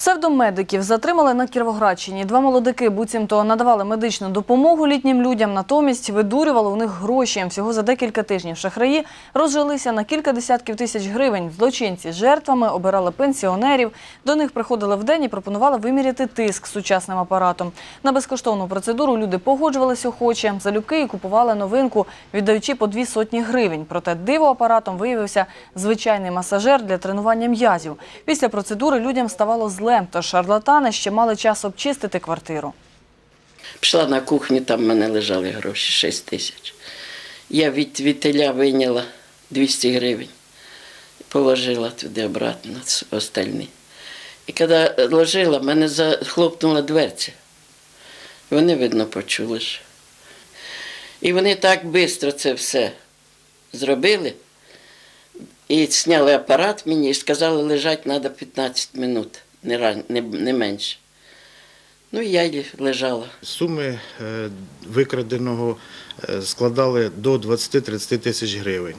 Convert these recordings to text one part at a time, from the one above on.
Псевдомедиків затримали на Кіровоградщині. Два молодики буцімто надавали медичну допомогу літнім людям, натомість видурювали у них гроші. Всього за декілька тижнів шахраї розжилися на кілька десятків тисяч гривень. Злочинці з жертвами обирали пенсіонерів. До них приходили вдень і пропонували виміряти тиск сучасним апаратом. На безкоштовну процедуру люди погоджувалися охоче. Залюбки і купували новинку, віддаючи по дві сотні гривень. Проте диво апаратом виявився звичайний масажер для тренування м'язів. Після процедури людям ставало зле, тож шарлатани ще мали час обчистити квартиру. Пішла на кухню, там в мене лежали гроші 6 тисяч. Я від вітеля вийняла 200 гривень, положила туди обратно остальні. І коли ложила, мене захлопнула дверця. Вони, видно, почули. ж. І вони так швидко це все зробили. І зняли апарат мені і сказали, лежати треба 15 минут, не, не, не менше. Ну, я й лежала. Суми е, викраденого е, складали до 20-30 тисяч гривень.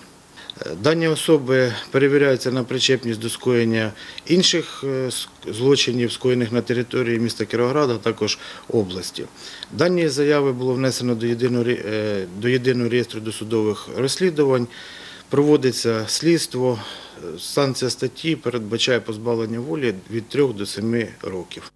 Е, Дані особи перевіряються на причепність до скоєння інших злочинів, скоєних на території міста Кіровограда, а також області. Дані заяви було внесено до єдиного, до єдиного реєстру досудових розслідувань. Проводиться слідство. Санкція статті передбачає позбавлення волі від 3 до 7 років.